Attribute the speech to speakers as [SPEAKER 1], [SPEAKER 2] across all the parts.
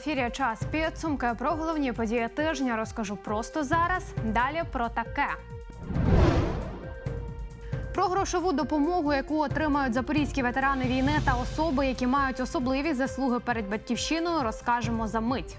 [SPEAKER 1] ефірі час підсумки про головні події тижня. Розкажу просто зараз. Далі про таке. Про грошову допомогу, яку отримають запорізькі ветерани війни та особи, які мають особливі заслуги перед батьківщиною, розкажемо за мить.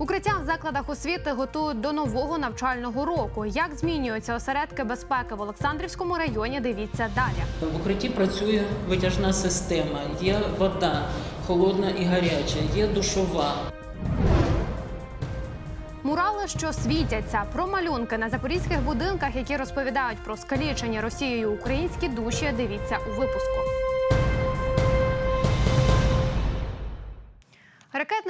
[SPEAKER 1] Укриття в закладах освіти готують до нового навчального року. Як змінюються осередки безпеки в Олександрівському районі? Дивіться далі.
[SPEAKER 2] В укритті працює витяжна система, є вода холодна і гаряча, є душова.
[SPEAKER 1] Мурали, що світяться, про малюнки на запорізьких будинках, які розповідають про скалічені Росією українські душі. Дивіться у випуску.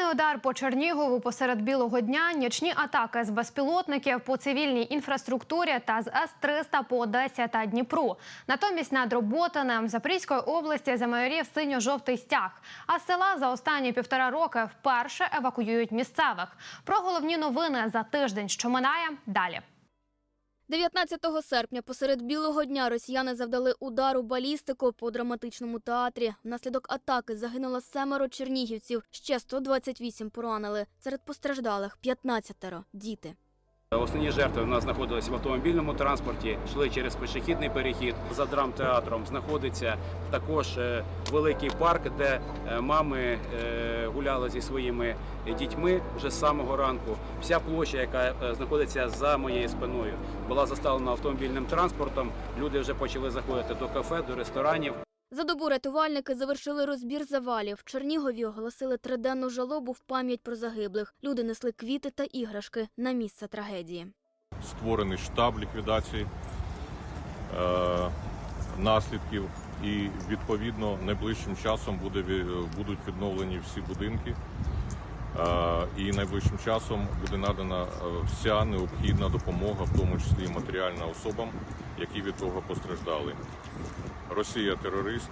[SPEAKER 1] Ракетний удар по Чернігову посеред білого дня, нічні атаки з безпілотників по цивільній інфраструктурі та з С-300 по Одесі та Дніпру. Натомість над Роботинем Запорізької області замайорів синьо-жовтий стяг. А з села за останні півтора роки вперше евакуюють місцевих. Про головні новини за тиждень, що минає далі.
[SPEAKER 3] 19 серпня посеред білого дня росіяни завдали удару балістику по драматичному театрі. Внаслідок атаки загинуло семеро чернігівців, ще 128 поранили. Серед постраждалих 15 діти.
[SPEAKER 4] Основні жертви у нас знаходилися в автомобільному транспорті, йшли через пішохідний перехід. За драмтеатром знаходиться також е, великий парк, де е, мами е, гуляли зі своїми дітьми вже з самого ранку. Вся площа, яка знаходиться за моєю спиною, була заставлена автомобільним транспортом. Люди вже почали заходити до кафе, до ресторанів.
[SPEAKER 3] За добу рятувальники завершили розбір завалів. В Чернігові оголосили триденну жалобу в пам'ять про загиблих. Люди несли квіти та іграшки на місце трагедії.
[SPEAKER 5] створений штаб ліквідації е, наслідків, і відповідно найближчим часом буде, будуть відновлені всі будинки. Е, і найближчим часом буде надана е, вся необхідна допомога, в тому числі і матеріальна особам, які від того постраждали. Росія терорист,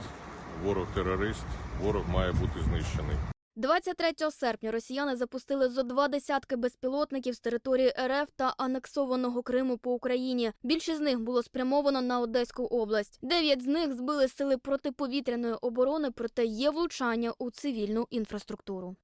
[SPEAKER 5] ворог терорист, ворог має бути знищений.
[SPEAKER 3] 23 серпня росіяни запустили зо два десятки безпілотників з території РФ та анексованого Криму по Україні. Більшість з них було спрямовано на Одеську область. Дев'ять з них збили сили протиповітряної оборони, проте є влучання у цивільну інфраструктуру.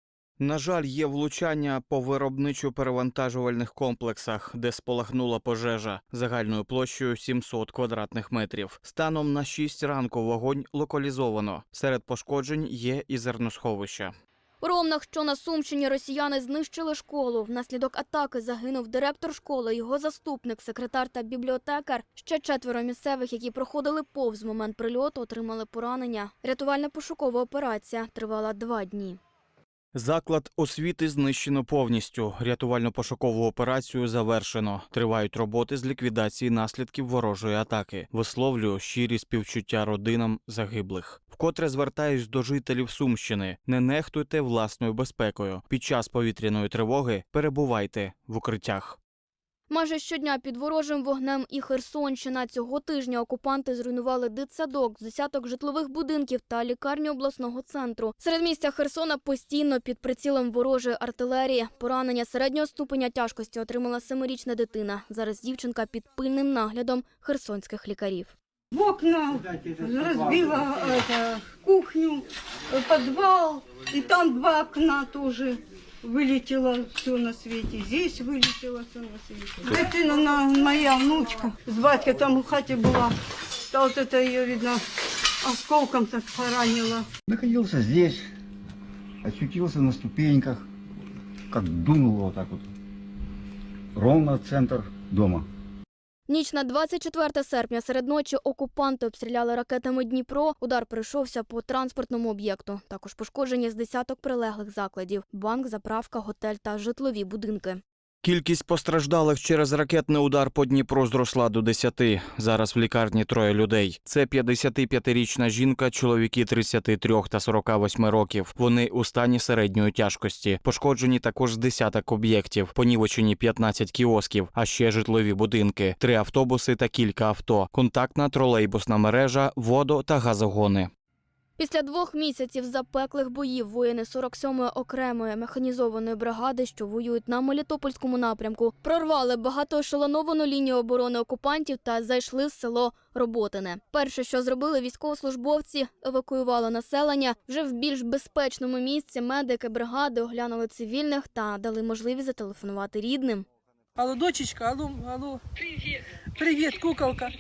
[SPEAKER 6] На жаль, є влучання по виробничо-перевантажувальних комплексах, де спалахнула пожежа загальною площею 700 квадратних метрів. Станом на 6 ранку вогонь локалізовано. Серед пошкоджень є і зерносховища.
[SPEAKER 3] У Ромнах, що на Сумщині, росіяни знищили школу. Внаслідок атаки загинув директор школи, його заступник, секретар та бібліотекар. Ще четверо місцевих, які проходили повз момент прильоту, отримали поранення. Рятувально-пошукова операція тривала два дні.
[SPEAKER 6] Заклад освіти знищено повністю. Рятувально-пошукову операцію завершено. Тривають роботи з ліквідації наслідків ворожої атаки. Висловлюю щирі співчуття родинам загиблих. Вкотре звертаюсь до жителів Сумщини: не нехтуйте власною безпекою. Під час повітряної тривоги перебувайте в укриттях.
[SPEAKER 3] Майже щодня під ворожим вогнем і Херсонщина. Цього тижня окупанти зруйнували дитсадок, десяток житлових будинків та лікарню обласного центру. Серед місця Херсона постійно під прицілом ворожої артилерії. Поранення середнього ступеня тяжкості отримала семирічна дитина. Зараз дівчинка під пильним наглядом херсонських лікарів.
[SPEAKER 7] В окна, разбила кухню, э, подвал, и там два окна тоже вылетело все на свете. Здесь вылетело все на свете. Дитина на, моя внучка с батькой там в хате была. Да вот это ее, видно, осколком так поранило.
[SPEAKER 8] Находился здесь, очутился на ступеньках, как дунуло вот так вот. Ровно центр дома.
[SPEAKER 3] Ніч на 24 серпня серед ночі окупанти обстріляли ракетами Дніпро. Удар прийшовся по транспортному об'єкту. Також пошкоджені з десяток прилеглих закладів: банк, заправка, готель та житлові будинки.
[SPEAKER 6] Кількість постраждалих через ракетний удар по Дніпру зросла до 10. Зараз в лікарні троє людей. Це 55-річна жінка, чоловіки 33 та 48 років. Вони у стані середньої тяжкості. Пошкоджені також десяток об'єктів, понівечені 15 кіосків, а ще житлові будинки, три автобуси та кілька авто, контактна тролейбусна мережа, водо та газогони.
[SPEAKER 3] Після двох місяців запеклих боїв воїни 47-ї окремої механізованої бригади, що воюють на Мелітопольському напрямку, прорвали багатоешелоновану лінію оборони окупантів та зайшли в село Роботине. Перше, що зробили військовослужбовці, евакуювали населення. Вже в більш безпечному місці медики бригади оглянули цивільних та дали можливість зателефонувати рідним.
[SPEAKER 9] Алло, дочечка, алло, алло. Привіт. Привіт, куколка.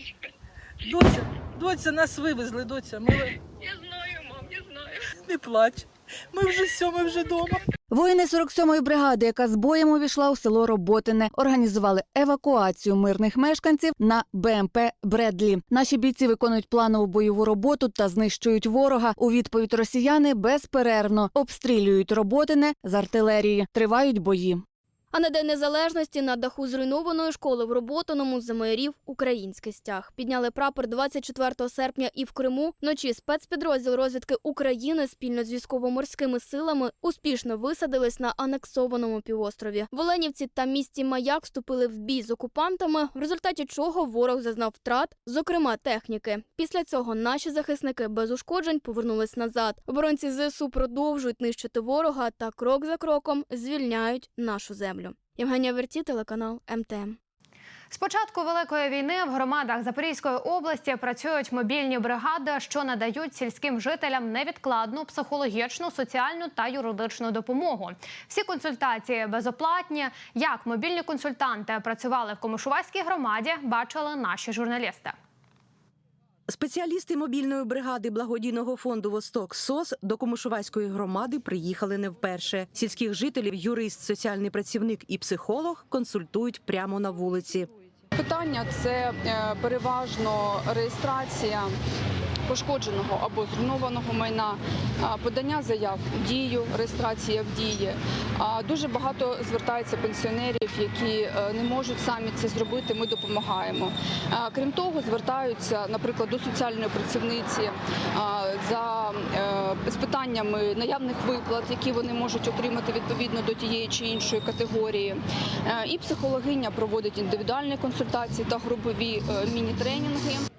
[SPEAKER 9] Доця, доця, нас вивезли, доця. Ми... Я знаю, мам, я знаю. Не плач. Ми вже все, ми вже вдома.
[SPEAKER 10] Воїни 47-ї бригади, яка з боєм увійшла у село Роботине, організували евакуацію мирних мешканців на БМП Бредлі. Наші бійці виконують планову бойову роботу та знищують ворога. У відповідь росіяни безперервно обстрілюють Роботине з артилерії. Тривають бої.
[SPEAKER 3] А на День Незалежності на даху зруйнованої школи в Роботиному замайорів український стяг. Підняли прапор 24 серпня і в Криму. Вночі спецпідрозділ розвідки України спільно з військово-морськими силами успішно висадились на анексованому півострові. В Оленівці та місті Маяк вступили в бій з окупантами, в результаті чого ворог зазнав втрат, зокрема техніки. Після цього наші захисники без ушкоджень повернулись назад. Оборонці ЗСУ продовжують нищити ворога та крок за кроком звільняють нашу землю. Євгенія Верті, телеканал МТМ.
[SPEAKER 1] З початку великої війни в громадах Запорізької області працюють мобільні бригади, що надають сільським жителям невідкладну психологічну, соціальну та юридичну допомогу. Всі консультації безоплатні. Як мобільні консультанти працювали в Комишувальській громаді, бачили наші журналісти.
[SPEAKER 11] Спеціалісти мобільної бригади благодійного фонду Восток СОС до Комишувальської громади приїхали не вперше. Сільських жителів юрист, соціальний працівник і психолог консультують прямо на вулиці.
[SPEAKER 12] Питання це е, переважно реєстрація пошкодженого або зруйнованого майна, подання заяв в дію, реєстрація в дії. Дуже багато звертається пенсіонерів, які е, не можуть самі це зробити. Ми допомагаємо. Крім того, звертаються, наприклад, до соціальної працівниці за е, з питаннями наявних виплат, які вони можуть отримати відповідно до тієї чи іншої категорії. Е, І психологиня проводить індивідуальні консультації та групові міні-тренінги.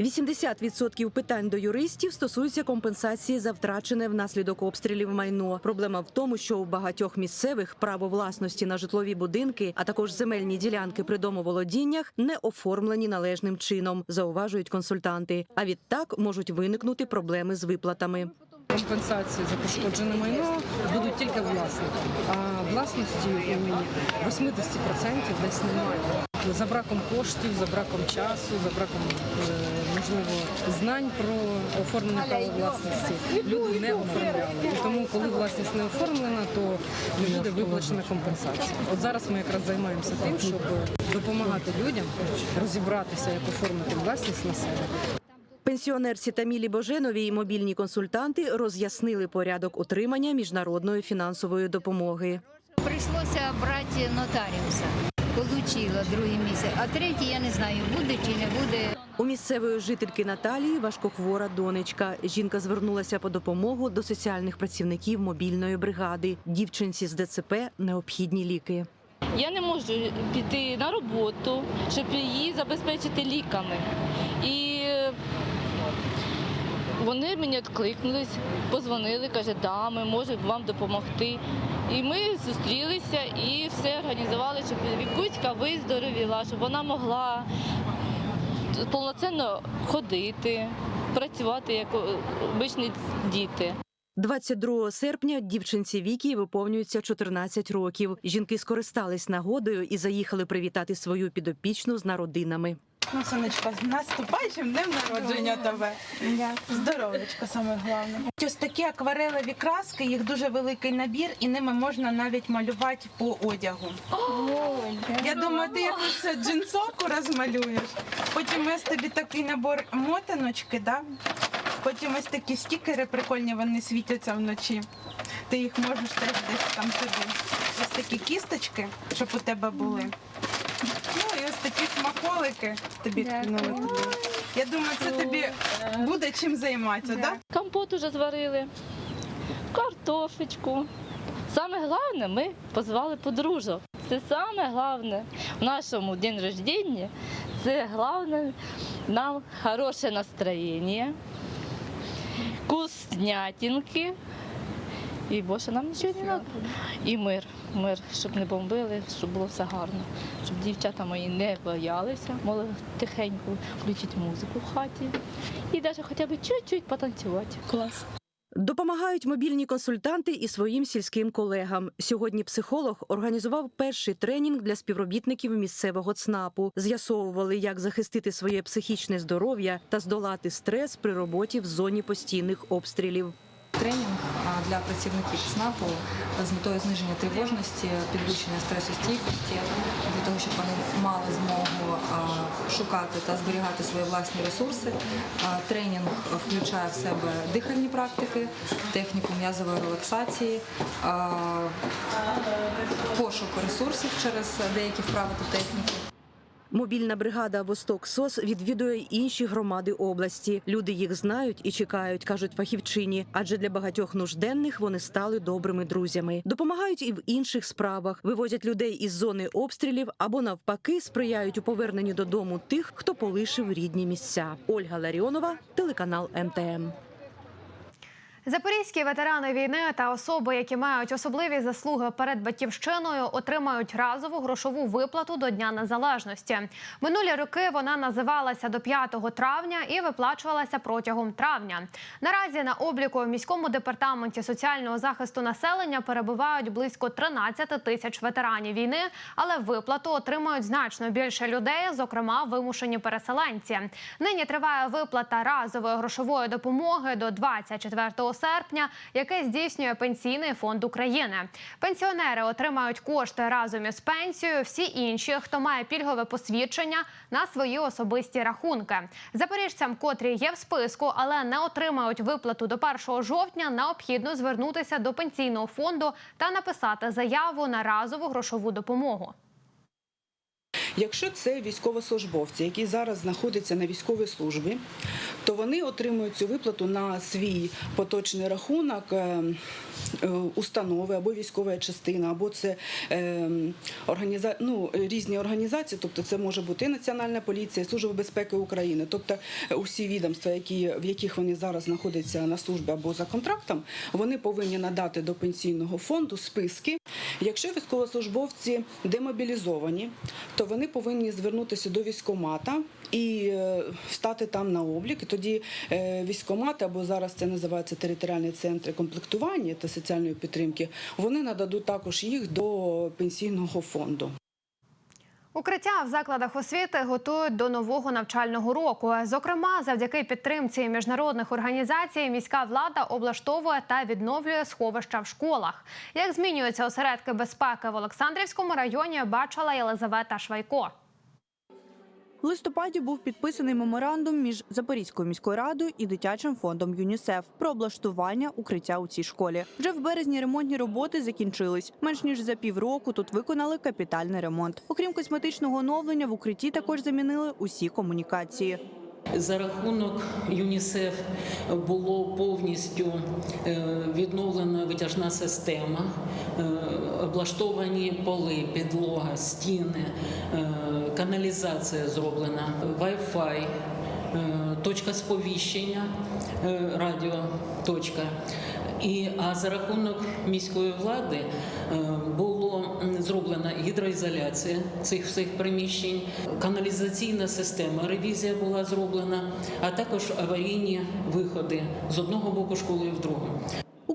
[SPEAKER 11] 80% питань до юристів стосуються компенсації за втрачене внаслідок обстрілів майно. Проблема в тому, що у багатьох місцевих право власності на житлові будинки, а також земельні ділянки при домоволодіннях не оформлені належним чином, зауважують консультанти. А відтак можуть виникнути проблеми з виплатами.
[SPEAKER 9] Компенсації за пошкоджене майно будуть тільки власникам, а власності у 80% десь немає. За браком коштів, за браком часу, за браком е, можливо знань про оформлення права власності люди не оформляли. І тому, коли власність не оформлена, то не буде виплачена компенсація. От зараз ми якраз займаємося тим, щоб допомагати людям розібратися, як оформити власність на себе.
[SPEAKER 11] Пенсіонерці Тамілі Боженовій мобільні консультанти роз'яснили порядок отримання міжнародної фінансової допомоги.
[SPEAKER 13] Прийшлося брати нотаріуса. Получила другий місяць, а третій я не знаю, буде чи не буде.
[SPEAKER 11] У місцевої жительки Наталії важкохвора донечка. Жінка звернулася по допомогу до соціальних працівників мобільної бригади. Дівчинці з ДЦП необхідні ліки.
[SPEAKER 14] Я не можу піти на роботу, щоб її забезпечити ліками. І вони мені відкликнулись, позвонили, каже, да, ми можемо вам допомогти. І ми зустрілися і все організували, щоб Вікуська виздоровіла, щоб вона могла повноцінно ходити, працювати як обичні діти.
[SPEAKER 11] 22 серпня дівчинці Вікі виповнюється 14 років. Жінки скористались нагодою і заїхали привітати свою підопічну з народинами.
[SPEAKER 15] Ну, сонечко, з наступаючим днем народження тебе. Здоровечко, саме головне. Ось такі акварелеві краски, їх дуже великий набір, і ними можна навіть малювати по одягу. Я думаю, ти якусь джинсовку розмалюєш. Потім ось тобі такий набор мотаночки, да? потім ось такі стікери прикольні, вони світяться вночі. Ти їх можеш теж десь там собі. Ось такі кісточки, щоб у тебе були. Ну такі смаколики тобі кинули туди. Я думаю, це тобі буде чим займатися, так?
[SPEAKER 14] Компот уже зварили, картофечку. Саме головне, ми позвали подружок. Це саме головне в нашому день рождення. Це головне нам хороше настроєння. вкуснятинки. І більше нам нічого не треба. І мир. Мир, щоб не бомбили, щоб було все гарно. Щоб дівчата мої не боялися, могли тихенько включити музику в хаті. І навіть хоча б чуть-чуть потанцювати. Клас.
[SPEAKER 11] Допомагають мобільні консультанти і своїм сільським колегам. Сьогодні психолог організував перший тренінг для співробітників місцевого ЦНАПу. З'ясовували, як захистити своє психічне здоров'я та здолати стрес при роботі в зоні постійних обстрілів.
[SPEAKER 16] Тренінг для працівників ЦНАПу з метою зниження тривожності, підвищення стресостійкості, для того, щоб вони мали змогу шукати та зберігати свої власні ресурси. Тренінг включає в себе дихальні практики, техніку м'язової релаксації, пошук ресурсів через деякі вправи та техніки.
[SPEAKER 11] Мобільна бригада Восток СОС відвідує інші громади області. Люди їх знають і чекають, кажуть фахівчині. Адже для багатьох нужденних вони стали добрими друзями. Допомагають і в інших справах. Вивозять людей із зони обстрілів або навпаки сприяють у поверненні додому тих, хто полишив рідні місця. Ольга Ларіонова, телеканал МТМ.
[SPEAKER 1] Запорізькі ветерани війни та особи, які мають особливі заслуги перед батьківщиною, отримають разову грошову виплату до Дня Незалежності. Минулі роки вона називалася до 5 травня і виплачувалася протягом травня. Наразі на обліку в міському департаменті соціального захисту населення перебувають близько 13 тисяч ветеранів війни, але виплату отримують значно більше людей, зокрема вимушені переселенці. Нині триває виплата разової грошової допомоги до 24 серпня, яке здійснює пенсійний фонд України. Пенсіонери отримають кошти разом із пенсією. Всі інші, хто має пільгове посвідчення, на свої особисті рахунки. Запоріжцям, котрі є в списку, але не отримають виплату до 1 жовтня, необхідно звернутися до пенсійного фонду та написати заяву на разову грошову допомогу.
[SPEAKER 17] Якщо це військовослужбовці, які зараз знаходяться на військовій службі, то вони отримують цю виплату на свій поточний рахунок е, е, установи або військова частина, або це е, різні організації, тобто це може бути і Національна поліція, і Служба безпеки України, тобто усі відомства, в яких вони зараз знаходяться на службі або за контрактом, вони повинні надати до пенсійного фонду списки. Якщо військовослужбовці демобілізовані, то вони повинні звернутися до військомата і е, стати там на облік. Тоді е, військомат, або зараз це називається територіальні центри комплектування та соціальної підтримки, вони нададуть також їх до пенсійного фонду.
[SPEAKER 1] Укриття в закладах освіти готують до нового навчального року. Зокрема, завдяки підтримці міжнародних організацій, міська влада облаштовує та відновлює сховища в школах. Як змінюються осередки безпеки в Олександрівському районі, бачила Єлизавета Швайко.
[SPEAKER 18] В листопаді був підписаний меморандум між Запорізькою міською радою і дитячим фондом ЮНІСЕФ про облаштування укриття у цій школі. Вже в березні ремонтні роботи закінчились. Менш ніж за півроку тут виконали капітальний ремонт. Окрім косметичного оновлення, в укритті також замінили усі комунікації.
[SPEAKER 2] За рахунок ЮНІСЕФ було повністю е, відновлена витяжна система, е, облаштовані поли, підлога, стіни, е, каналізація зроблена, Wi-Fi, точка сповіщення, радіоточка. А за рахунок міської влади м, зроблена гідроізоляція цих всіх приміщень, каналізаційна система, ревізія була зроблена, а також аварійні виходи з одного боку школи в другу.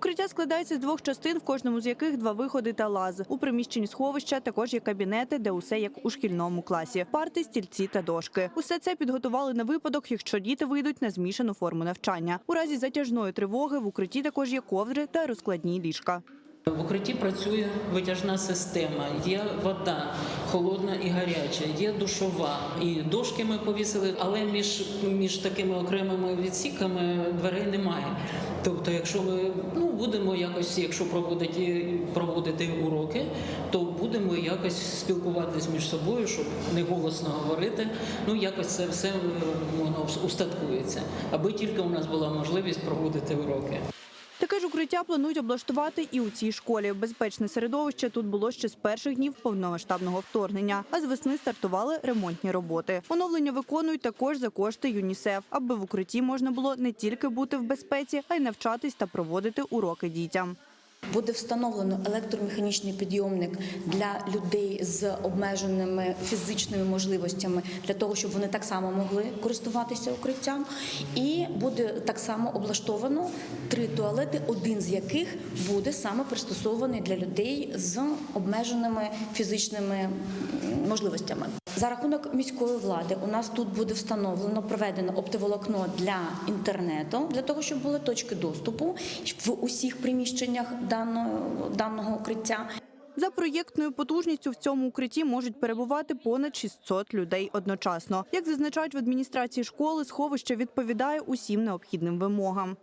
[SPEAKER 18] Укриття складається з двох частин, в кожному з яких два виходи та лаз. У приміщенні сховища також є кабінети, де усе як у шкільному класі: парти, стільці та дошки. Усе це підготували на випадок, якщо діти вийдуть на змішану форму навчання. У разі затяжної тривоги в укритті також є ковдри та розкладні ліжка.
[SPEAKER 2] В укритті працює витяжна система, є вода холодна і гаряча, є душова. І дошки ми повісили, але між, між такими окремими відсіками дверей немає. Тобто, якщо ми ну, будемо якось, якщо проводити, проводити уроки, то будемо якось спілкуватись між собою, щоб не голосно говорити. Ну якось це все е, воно устаткується, аби тільки у нас була можливість проводити уроки.
[SPEAKER 18] Таке ж укриття планують облаштувати і у цій школі. Безпечне середовище тут було ще з перших днів повномасштабного вторгнення. А з весни стартували ремонтні роботи. Оновлення виконують також за кошти ЮНІСЕФ, аби в укритті можна було не тільки бути в безпеці, а й навчатись та проводити уроки дітям.
[SPEAKER 19] Буде встановлено електромеханічний підйомник для людей з обмеженими фізичними можливостями для того, щоб вони так само могли користуватися укриттям. І буде так само облаштовано три туалети, один з яких буде саме пристосований для людей з обмеженими фізичними можливостями. За рахунок міської влади у нас тут буде встановлено проведено оптоволокно для інтернету, для того, щоб були точки доступу в усіх приміщеннях даного, даного укриття.
[SPEAKER 18] За проєктною потужністю в цьому укритті можуть перебувати понад 600 людей одночасно. Як зазначають в адміністрації школи, сховище відповідає усім необхідним вимогам.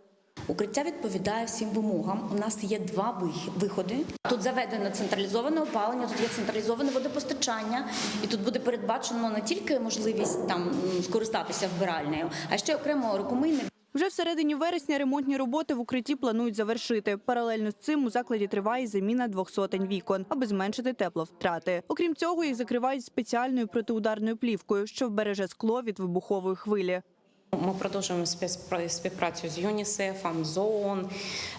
[SPEAKER 19] Укриття відповідає всім вимогам. У нас є два виходи. Тут заведено централізоване опалення, тут є централізоване водопостачання, і тут буде передбачено не тільки можливість там скористатися вбиральнею, а ще окремо рукомийник.
[SPEAKER 18] Вже в середині вересня ремонтні роботи в укритті планують завершити. Паралельно з цим у закладі триває заміна двох сотень вікон, аби зменшити тепловтрати. Окрім цього, їх закривають спеціальною протиударною плівкою, що вбереже скло від вибухової хвилі.
[SPEAKER 20] Ми продовжуємо співпра- співпрацю з ЮНІСЕФом, з ООН.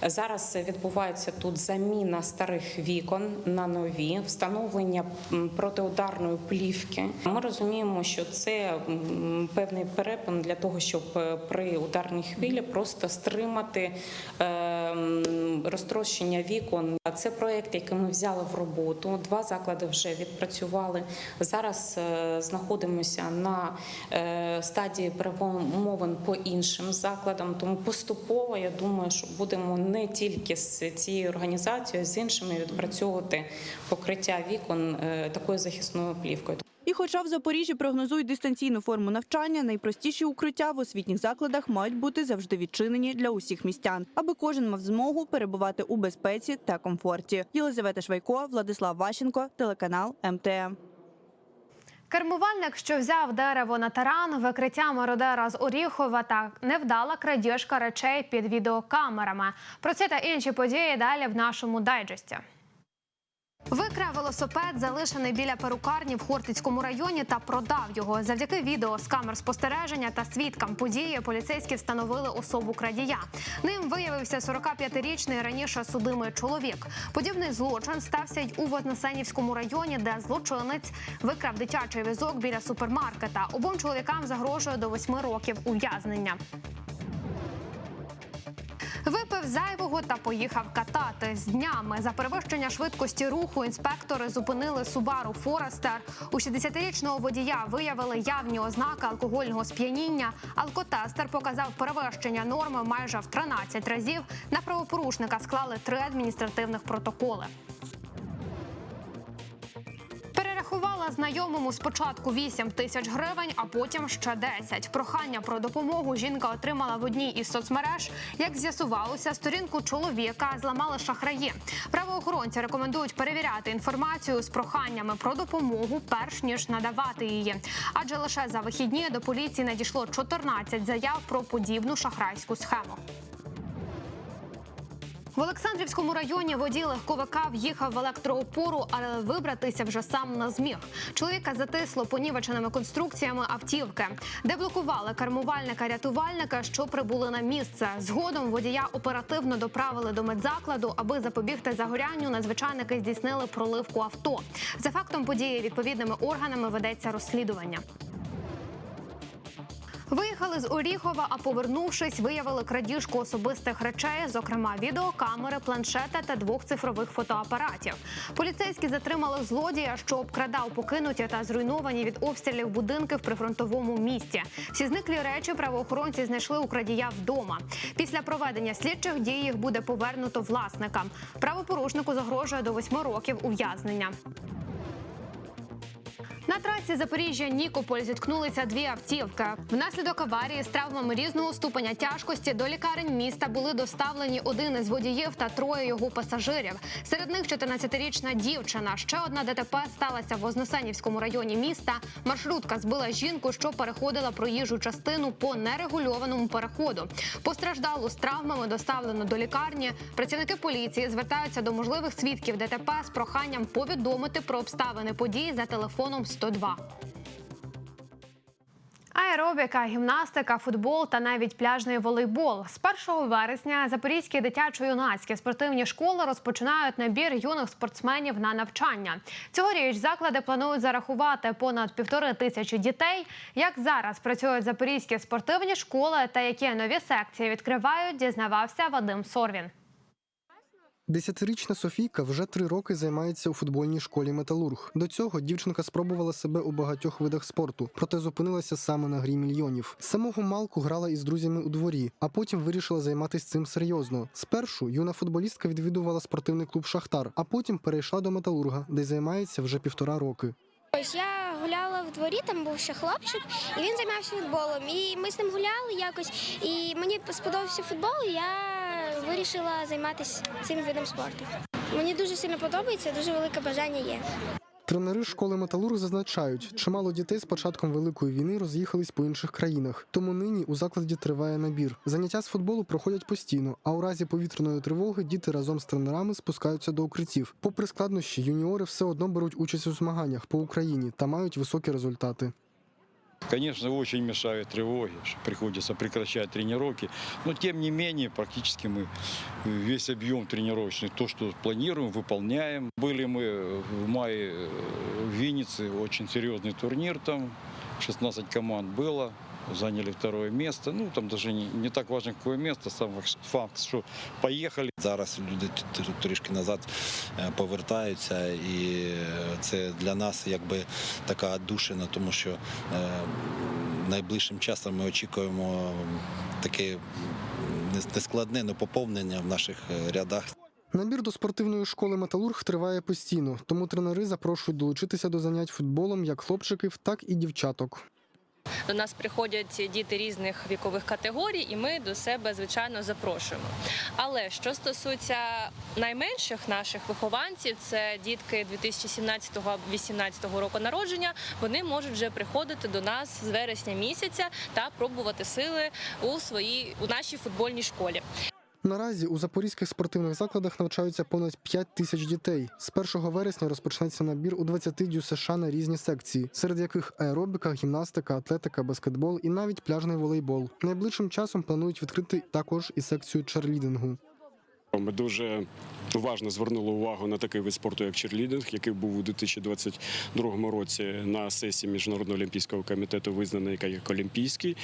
[SPEAKER 20] Зараз відбувається тут заміна старих вікон на нові, встановлення протиударної плівки. Ми розуміємо, що це певний перепин для того, щоб е, при ударній хвилі просто стримати е, розтрощення вікон. Це проект, який ми взяли в роботу. Два заклади вже відпрацювали. Зараз е, знаходимося на е, стадії перемовин по іншим закладам. Тому поступово я думаю, що будемо не тільки з цією організацією, а з іншими відпрацьовувати покриття вікон е, такою захисною плівкою.
[SPEAKER 18] І хоча в Запоріжжі прогнозують дистанційну форму навчання, найпростіші укриття в освітніх закладах мають бути завжди відчинені для усіх містян, аби кожен мав змогу перебувати у безпеці та комфорті. Єлизавета Швайко, Владислав Ващенко, телеканал МТМ.
[SPEAKER 1] Кермувальник, що взяв дерево на таран, викриття мародера з Оріхова та невдала крадіжка речей під відеокамерами. Про це та інші події далі в нашому дайджесті. Викрав велосипед, залишений біля перукарні в Хортицькому районі, та продав його. Завдяки відео з камер спостереження та свідкам події поліцейські встановили особу крадія. Ним виявився 45-річний раніше судимий чоловік. Подібний злочин стався й у Вознесенівському районі, де злочинець викрав дитячий візок біля супермаркета. Обом чоловікам загрожує до 8 років ув'язнення. Випив зайвого та поїхав катати з днями. За перевищення швидкості руху інспектори зупинили Субару Форестер. У 60-річного водія виявили явні ознаки алкогольного сп'яніння. Алкотестер показав перевищення норми майже в 13 разів. На правопорушника склали три адміністративних протоколи. Знайомому спочатку 8 тисяч гривень, а потім ще 10. Прохання про допомогу жінка отримала в одній із соцмереж. Як з'ясувалося, сторінку чоловіка зламали шахраї. Правоохоронці рекомендують перевіряти інформацію з проханнями про допомогу, перш ніж надавати її. Адже лише за вихідні до поліції надійшло 14 заяв про подібну шахрайську схему. В Олександрівському районі водій легковика в'їхав в електроопору, але вибратися вже сам не зміг. Чоловіка затисло понівеченими конструкціями автівки, де блокували кермувальника-рятувальника, що прибули на місце. Згодом водія оперативно доправили до медзакладу, аби запобігти загорянню. Надзвичайники здійснили проливку авто. За фактом події відповідними органами ведеться розслідування. Виїхали з Оріхова, а повернувшись, виявили крадіжку особистих речей, зокрема відеокамери, планшета та двох цифрових фотоапаратів. Поліцейські затримали злодія, що обкрадав покинуті та зруйновані від обстрілів будинки в прифронтовому місті. Всі зниклі речі правоохоронці знайшли у крадія вдома. Після проведення слідчих дій їх буде повернуто власникам. Правопорушнику загрожує до восьми років ув'язнення. На трасі Запоріжжя Нікополь зіткнулися дві автівки. Внаслідок аварії з травмами різного ступеня тяжкості до лікарень міста були доставлені один із водіїв та троє його пасажирів. Серед них 14-річна дівчина. Ще одна ДТП сталася в Вознесенівському районі міста. Маршрутка збила жінку, що переходила проїжджу частину по нерегульованому переходу. Постраждалу з травмами доставлено до лікарні. Працівники поліції звертаються до можливих свідків ДТП з проханням повідомити про обставини події за телефоном 102. Аеробіка, гімнастика, футбол та навіть пляжний волейбол. З 1 вересня Запорізькі дитячо-юнацькі спортивні школи розпочинають набір юних спортсменів на навчання. Цьогоріч заклади планують зарахувати понад півтори тисячі дітей. Як зараз працюють запорізькі спортивні школи та які нові секції відкривають, дізнавався Вадим Сорвін.
[SPEAKER 21] Десятирічна Софійка вже три роки займається у футбольній школі Металург. До цього дівчинка спробувала себе у багатьох видах спорту, проте зупинилася саме на грі мільйонів. Самого малку грала із друзями у дворі, а потім вирішила займатися цим серйозно. Спершу юна футболістка відвідувала спортивний клуб Шахтар, а потім перейшла до металурга, де займається вже півтора роки.
[SPEAKER 22] Я гуляла в дворі, там був ще хлопчик, і він займався футболом. І ми з ним гуляли якось, і мені сподобався футбол, і я вирішила займатися цим видом спорту. Мені дуже сильно подобається, дуже велике бажання є.
[SPEAKER 21] Тренери школи Металург зазначають, чимало дітей з початком великої війни роз'їхались по інших країнах. Тому нині у закладі триває набір. Заняття з футболу проходять постійно, а у разі повітряної тривоги діти разом з тренерами спускаються до укриттів. Попри складнощі, юніори все одно беруть участь у змаганнях по Україні та мають високі результати.
[SPEAKER 23] Конечно, очень мешают тревоги, что приходится прекращать тренировки. Но тем не менее, практически мы весь объем тренировочный, то, что планируем, выполняем. Были мы в мае э, в Виннице, очень серьезный турнир там, 16 команд было. Заняли второе место. Ну, там даже не, не так важно, какое место, сам факт, що поїхали.
[SPEAKER 24] Зараз люди трішки назад е, повертаються, і це для нас якби така душина, тому що е, найближчим часом ми очікуємо таке не- нескладне но поповнення в наших е, рядах.
[SPEAKER 21] Набір до спортивної школи Металург триває постійно, тому тренери запрошують долучитися до занять футболом як хлопчиків, так і дівчаток.
[SPEAKER 25] До нас приходять діти різних вікових категорій, і ми до себе звичайно запрошуємо. Але що стосується найменших наших вихованців, це дітки 2017-2018 року народження. Вони можуть вже приходити до нас з вересня місяця та пробувати сили у своїй у нашій футбольній школі.
[SPEAKER 21] Наразі у запорізьких спортивних закладах навчаються понад 5 тисяч дітей. З 1 вересня розпочнеться набір у 20 ДЮСШ на різні секції, серед яких аеробіка, гімнастика, атлетика, баскетбол і навіть пляжний волейбол. Найближчим часом планують відкрити також і секцію черлідингу.
[SPEAKER 26] Ми дуже уважно звернули увагу на такий вид спорту, як черлідинг, який був у 2022 році на сесії Міжнародного олімпійського комітету визнаний як олімпійський.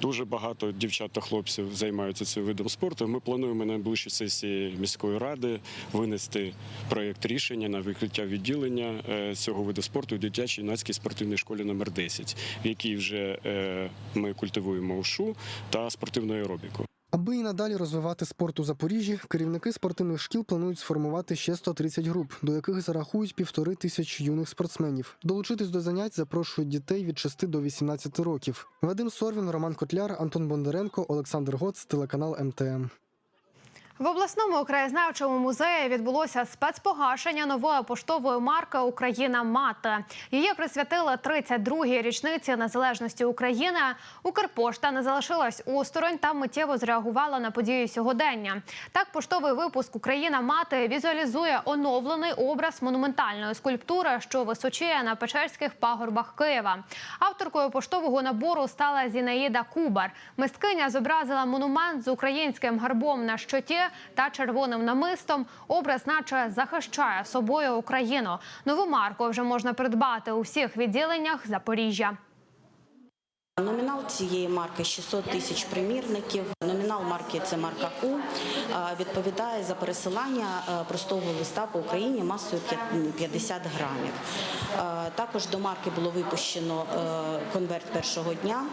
[SPEAKER 26] Дуже багато дівчат та хлопців займаються цим видом спорту. Ми плануємо на найближчій сесії міської ради винести проєкт рішення на викриття відділення е, цього виду спорту у дитячій юнацькій спортивній школі номер 10, в якій вже е, ми культивуємо ушу та спортивну аеробіку.
[SPEAKER 21] Аби і надалі розвивати спорт у Запоріжжі, керівники спортивних шкіл планують сформувати ще 130 груп, до яких зарахують півтори тисячі юних спортсменів. Долучитись до занять запрошують дітей від 6 до 18 років. Вадим Сорвін, Роман Котляр, Антон Бондаренко, Олександр Гоц, телеканал МТМ.
[SPEAKER 1] В обласному краєзнавчому музеї відбулося спецпогашення нової поштової марки Україна Мати. Її присвятили 32-й річниці незалежності України. Укрпошта не залишилась осторонь та миттєво зреагувала на події сьогодення. Так, поштовий випуск Україна Мати візуалізує оновлений образ монументальної скульптури, що височіє на Печерських пагорбах Києва. Авторкою поштового набору стала Зінаїда Кубар. Мисткиня зобразила монумент з українським гербом на щоті та червоним намистом. Образ, наче захищає собою Україну. Нову марку вже можна придбати у всіх відділеннях Запоріжжя.
[SPEAKER 27] Номінал цієї марки 600 тисяч примірників. Номінал
[SPEAKER 28] марки це марка У відповідає за пересилання е, простого листа по Україні масою п'ят- 50 грамів. Також до марки було випущено е, конверт першого дня,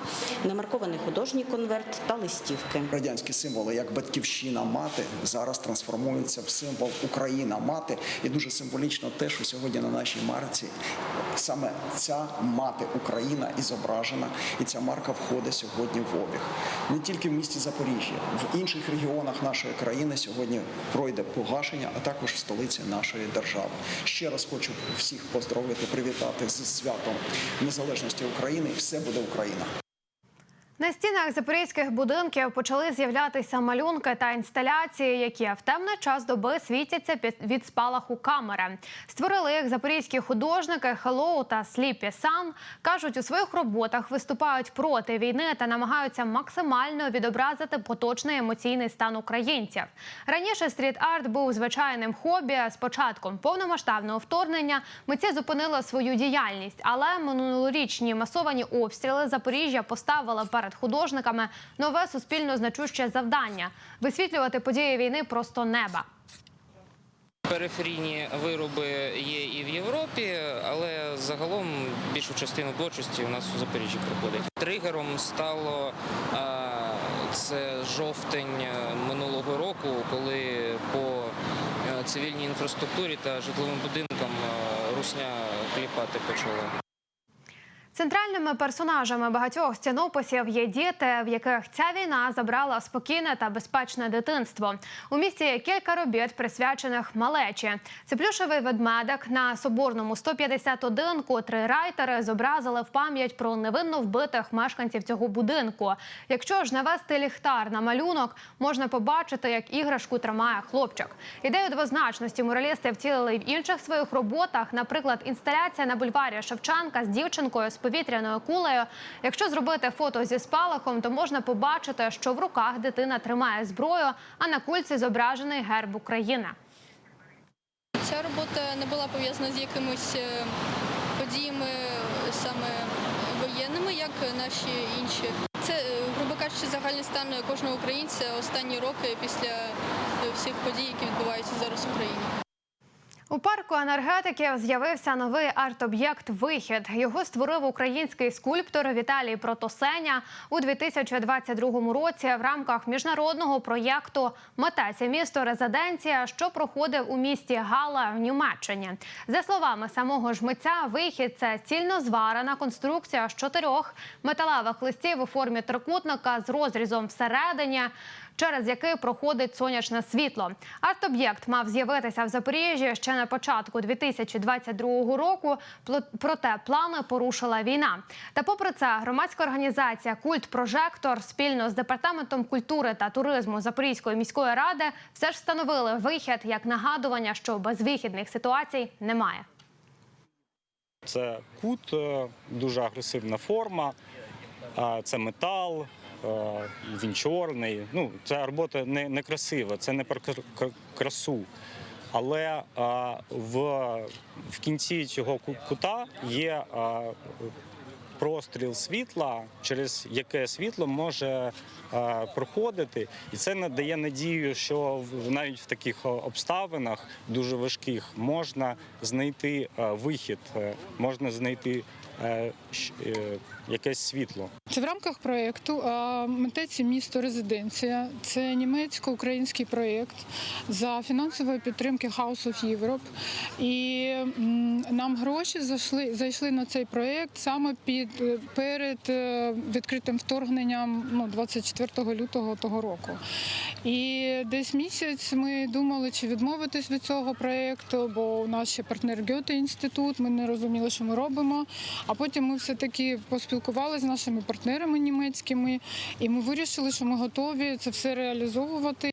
[SPEAKER 28] немаркований художній конверт та листівки.
[SPEAKER 29] Радянські символи, як батьківщина, мати, зараз трансформуються в символ Україна, мати. І дуже символічно те, що сьогодні на нашій марці саме ця мати Україна і зображена, і ця марка входить сьогодні в обіг. Не тільки в місті Запоріжжя, в інших регіонах нашої країни сьогодні пройде погашення, а також в столиці нашої держави. Ще раз хочу всіх поздоровити, привітати з святом незалежності України. Все буде Україна.
[SPEAKER 1] На стінах запорізьких будинків почали з'являтися малюнки та інсталяції, які в темний час доби світяться від спалаху камери. Створили їх запорізькі художники Hello та Sleepy Sun. кажуть, у своїх роботах виступають проти війни та намагаються максимально відобразити поточний емоційний стан українців. Раніше стріт-арт був звичайним хобі. З початком повномасштабного вторгнення митці зупинили свою діяльність, але минулорічні масовані обстріли Запоріжжя поставили перед художниками нове суспільно значуще завдання висвітлювати події війни просто неба.
[SPEAKER 30] Периферійні вироби є і в Європі, але загалом більшу частину творчості у нас у Запоріжжі проходить. Тригером стало це жовтень минулого року, коли по е, цивільній інфраструктурі та житловим будинкам е, русня кліпати почала.
[SPEAKER 1] Центральними персонажами багатьох стінописів є діти, в яких ця війна забрала спокійне та безпечне дитинство. У місті є кілька робіт, присвячених малечі. Це плюшевий ведмедик на соборному 151, котрий райтери зобразили в пам'ять про невинно вбитих мешканців цього будинку. Якщо ж навести ліхтар на малюнок, можна побачити, як іграшку тримає хлопчик. Ідею двозначності муралісти втілили й в інших своїх роботах. Наприклад, інсталяція на бульварі Шевченка з дівчинкою з повітряною кулею. Якщо зробити фото зі спалахом, то можна побачити, що в руках дитина тримає зброю, а на кульці зображений герб України.
[SPEAKER 31] Ця робота не була пов'язана з якимись е, подіями саме воєнними, як наші інші. Це, е, грубо кажучи, загальний стан кожного українця останні роки після всіх подій, які відбуваються зараз в Україні.
[SPEAKER 1] У парку енергетиків з'явився новий арт-об'єкт Вихід. Його створив український скульптор Віталій Протосеня у 2022 році в рамках міжнародного проєкту Митець місто Резиденція, що проходив у місті Гала в Німеччині. За словами самого ж митця, вихід це цільно зварена конструкція з чотирьох металевих листів у формі трикутника з розрізом всередині через який проходить сонячне світло. Арт-об'єкт мав з'явитися в Запоріжжі ще на початку 2022 року. Проте плани порушила війна. Та попри це, громадська організація Культ Прожектор спільно з департаментом культури та туризму Запорізької міської ради все ж встановили вихід як нагадування, що безвихідних ситуацій немає.
[SPEAKER 32] Це кут, е, дуже агресивна форма, це метал, е, він чорний. Ну, ця робота не, не красива, це не про кр- кр- красу. Але а, в, в кінці цього ку- кута є а, простріл світла, через яке світло може а, проходити, і це надає надію, що навіть в таких обставинах дуже важких можна знайти а, вихід, е, можна знайти е, е, якесь світло.
[SPEAKER 33] Це в рамках проєкту а, «Митець і місто Резиденція. Це німецько-український проєкт за фінансової підтримки House of Europe. І нам гроші зайшли, зайшли на цей проєкт саме під е, перед е, відкритим вторгненням ну, 24 лютого того року. І десь місяць ми думали, чи відмовитись від цього проєкту, бо у нас ще партнер Гьоте інститут, ми не розуміли, що ми робимо. А потім ми все-таки поспілкувалися з нашими партнерами німецькими, і ми вирішили, що ми готові це все реалізовувати.